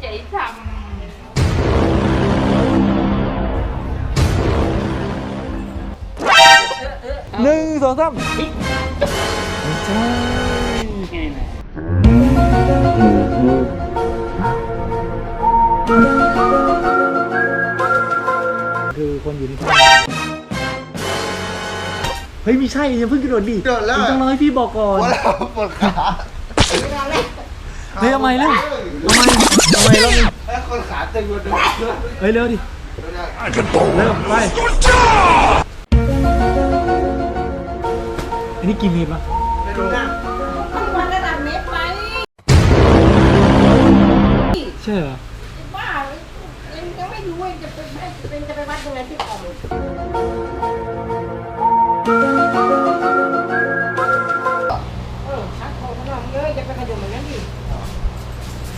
ใจสั่งหนึ่งสองสามพริกไม่ใช่ไงนะคือคนอยู่ในท่าเฮ้ยไม่ใช่อย่าเพิ่งกระโดดดิโดดแล้วคุณต้องรอให้พี่บอกก่อน ว่าเราปวดขา เฮ้ยทำไมเร็วทำไมทำไมเราแล้วคนขาตึงมาดูเฮ้ยเร็วดิเร็วไปอันนี้กี่เมตรวะดูหน้ามันระดับเมตรไปใช่เหรอบ้ายังยังไม่รู้ว่าจะเป็นเป็นจะไปวัดยังไงที่ออกเออชักของขนมเยอะจะไปขยมเหมือนนั้นดิ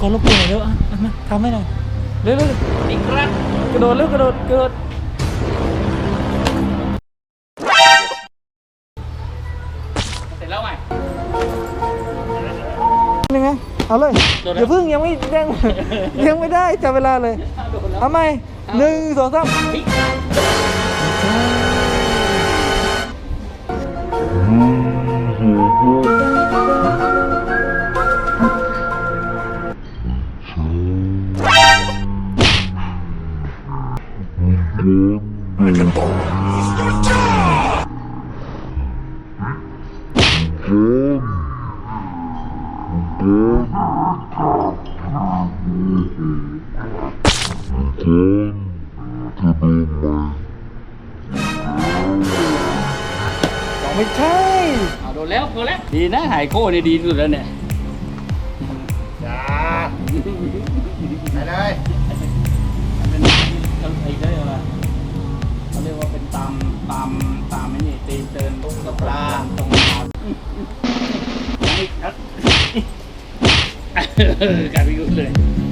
กรรบกวนหน่อยเร็วอะอะมาทำให้หน่อยเร็วเร็วอีกครั้งกระโดดเร็วกระโดดกระโดดเสร็จแล้วไงยังไงเอาเลยอย่าเพิ่งยังไม่ยังยังไม่ได้จับเวลาเลยเอาใหม่หนึ่งสองสามพริ ไม่ใช่เอาโดนแล้วโดนแล้วดีนะหายโค้เนี่ยดีสุดแล้วเนี่ย จ้าไปเลย เ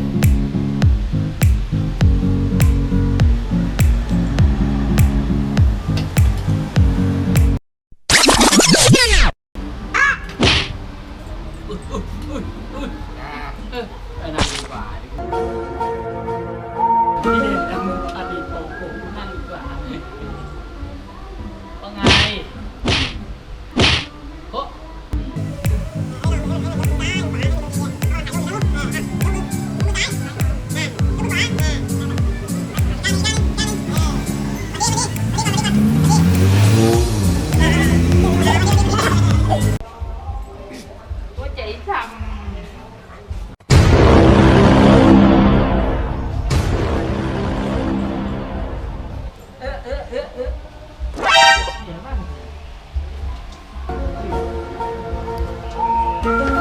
ถึง